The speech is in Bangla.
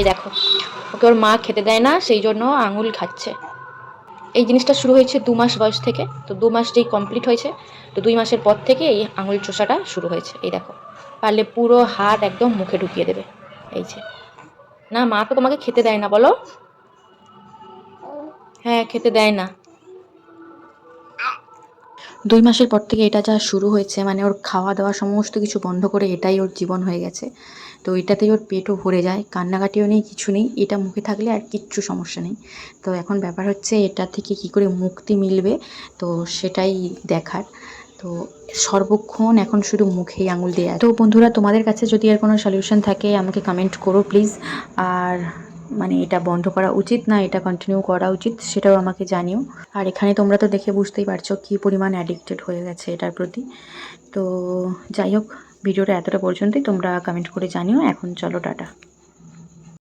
এই দেখো, ওকে ওর মা খেতে দেয় না, সেই জন্য আঙুল খাচ্ছে। এই জিনিসটা শুরু হয়েছে দু মাস বয়স থেকে, তো দু মাস যেই কমপ্লিট হয়েছে, তো দুই মাসের পর থেকে এই আঙুল চোষাটা শুরু হয়েছে। এই দেখো, পারলে পুরো হাত একদম মুখে ঢুকিয়ে দেবে। এই যে। না, মা তো তোমাকে খেতে দেয় না, বলো? হ্যাঁ খেতে দেয় না। দুই মাসের পর থেকে এটা যা শুরু হয়েছে মানে ওর খাওয়া দাওয়া সমস্ত কিছু বন্ধ করে এটাই ওর জীবন হয়ে গেছে। তো এটাতেই ওর পেটও ভরে যায়, কান্নাকাটিও নেই, কিছু নেই, এটা মুখে থাকলে আর কিচ্ছু সমস্যা নেই। তো এখন ব্যাপার হচ্ছে এটা থেকে কি করে মুক্তি মিলবে, তো সেটাই দেখার। তো সর্বক্ষণ এখন শুধু মুখেই আঙুল আছে। তো বন্ধুরা, তোমাদের কাছে যদি এর কোনো সলিউশন থাকে, আমাকে কমেন্ট করো প্লিজ আর মানে এটা বন্ধ করা উচিত না, এটা কন্টিনিউ করা উচিত, সেটাও আমাকে জানিও। আর এখানে তোমরা তো দেখে বুঝতেই পারছ কী পরিমাণ অ্যাডিক্টেড হয়ে গেছে এটার প্রতি। তো যাই হোক, ভিডিওটা এতটা পর্যন্তই তোমরা কমেন্ট করে জানিও। এখন চলো, টাটা।